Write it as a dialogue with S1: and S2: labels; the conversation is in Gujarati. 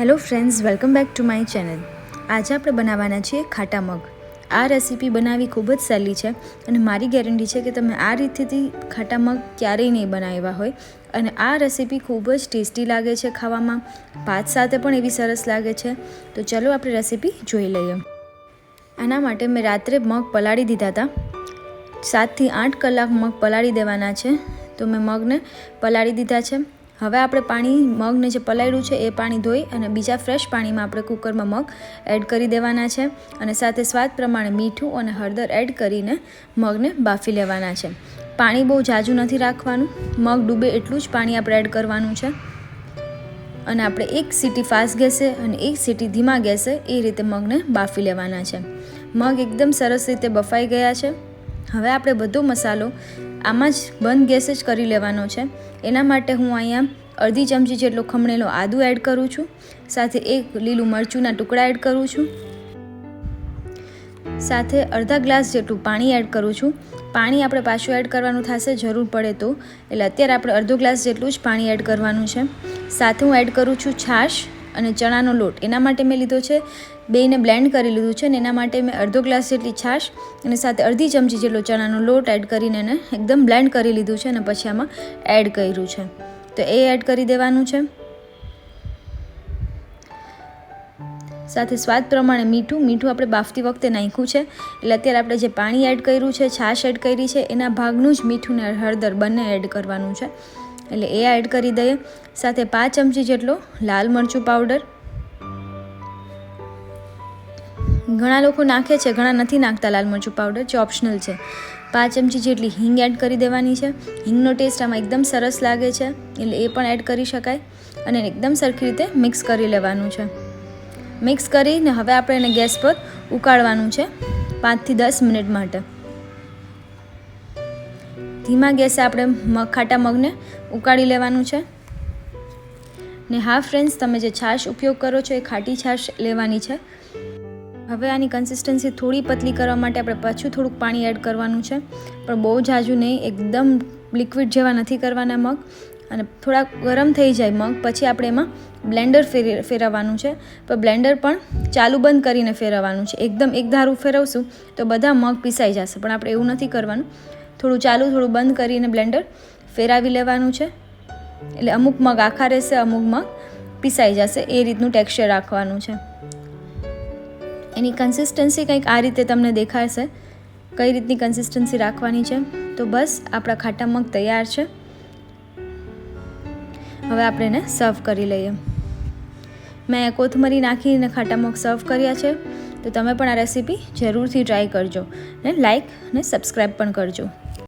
S1: Hello friends, welcome back to my channel. આજે આપણે બનાવવાના છીએ ખાટા મગ. આ રેસીપી બનાવવી ખૂબ જ સહેલી છે અને મારી ગેરંટી છે કે તમે આ રીતથી ખાટા મગ ક્યારેય નહીં બનાવ્યા હોય. અને આ રેસીપી ખૂબ જ ટેસ્ટી લાગે છે ખાવામાં, ભાત સાથે પણ એવી સરસ લાગે છે. તો ચલો આપણે રેસીપી જોઈ લઈએ. આના માટે મેં રાત્રે મગ પલાળી દીધા હતા. સાતથી આઠ કલાક મગ પલાળી દેવાના છે. તો મેં મગને પલાળી દીધા છે. હવે આપણે પાણી મગને જે પલાળ્યું છે એ પાણી ધોઈ અને બીજા ફ્રેશ પાણીમાં આપણે કુકરમાં મગ એડ કરી દેવાના છે અને સાથે સ્વાદ પ્રમાણે મીઠું અને હળદર એડ કરીને મગને બાફી લેવાના છે. પાણી બહુ જાજુ નથી રાખવાનું. મગ ડૂબે એટલું જ પાણી આપણે એડ કરવાનું છે. અને આપણે એક સીટી ફાસ્ટ ગેસે અને એક સીટી ધીમા ગેસે એ રીતે મગને બાફી લેવાના છે. મગ એકદમ સરસ રીતે બફાઈ ગયા છે. હવે આપણે બધો મસાલો આમાં જ બંધ ગેસ જ કરી લેવાનો છે. એના માટે હું અહીંયા અડધી ચમચી જેટલો ખમણેલો આદું એડ કરું છું. સાથે એક લીલું મરચુંના ટુકડા એડ કરું છું. સાથે અડધા ગ્લાસ જેટલું પાણી એડ કરું છું. પાણી આપણે પાછું એડ કરવાનું થશે, જરૂર પડે તો. એટલે અત્યારે આપણે અડધો ગ્લાસ જેટલું જ પાણી એડ કરવાનું છે. સાથે હું એડ કરું છું છાશ. અને ચણાનો લોટ. એના માટે મેં લીધો છે બેને બ્લેન્ડ કરી લીધું છે ને એના માટે મેં અડધો ગ્લાસ જેટલી છાશ અને સાથે અડધી ચમચી જેટલો ચણાનો લોટ એડ કરીને એને એકદમ બ્લેન્ડ કરી લીધું છે અને પછી આમાં એડ કર્યું છે. તો એ એડ કરી દેવાનું છે. સાથે સ્વાદ પ્રમાણે મીઠું મીઠું આપણે બાફતી વખતે નાખ્યું છે. એટલે અત્યારે આપણે જે પાણી એડ કર્યું છે, છાશ એડ કરી છે, એના ભાગનું જ મીઠું ને હળદર બંને એડ કરવાનું છે. એટલે એ એડ કરી દઈએ. સાથે પાંચ ચમચી જેટલો લાલ મરચું પાવડર ઘણા લોકો નાખે છે, ઘણા નથી નાખતા લાલ મરચું પાવડર જે ઓપ્શનલ છે. પાંચ ચમચી જેટલી હિંગ એડ કરી દેવાની છે. હિંગનો ટેસ્ટ આમાં એકદમ સરસ લાગે છે, એટલે એ પણ એડ કરી શકાય. અને એકદમ સરખી રીતે મિક્સ કરી લેવાનું છે. મિક્સ કરીને હવે આપણે એને ગેસ પર ઉકાળવાનું છે પાંચથી દસ મિનિટ માટે. ધીમા ગેસે આપણે મગ ખાટા મગને ઉકાળી લેવાનું છે. ને હા ફ્રેન્ડ્સ તમે જે છાશ ઉપયોગ કરો છો એ ખાટી છાશ લેવાની છે. હવે આની કન્સિસ્ટન્સી થોડી પતલી કરવા માટે આપણે પાછું થોડુંક પાણી એડ કરવાનું છે. પણ બહુ જાજુ નહીં, એકદમ લિક્વિડ જેવા નથી કરવાના મગ. અને થોડાક ગરમ થઈ જાય મગ, પછી આપણે એમાં બ્લેન્ડર ફેરી, ફેરવવાનું છે. પણ બ્લેન્ડર પણ ચાલુ બંધ કરીને ફેરવવાનું છે. એકદમ એક ધારું ફેરવશું તો બધા મગ પીસાઈ જશે. પણ આપણે એવું નથી કરવાનું. થોડું ચાલુ, થોડું બંધ કરીને બ્લેન્ડર ફેરાવી લેવાનું છે. એટલે અમુક મગ આખા રહેશે, અમુક મગ પીસાઈ જશે. એ રીતનું ટેક્સચર રાખવાનું છે. એની કન્સિસ્ટન્સી કંઈક આ રીતે તમને દેખાશે. કઈ રીતની કન્સિસ્ટન્સી રાખવાની છે? તો બસ, આપણા ખાટા મગ તૈયાર છે. હવે આપણે એને સર્વ કરી લઈએ. મેં કોથમરી નાખીને ખાટા મગ સર્વ કર્યા છે. તો તમે પણ આ રેસીપી જરૂરથી ટ્રાય કરજો. ને લાઇક અને સબસ્ક્રાઈબ પણ કરજો.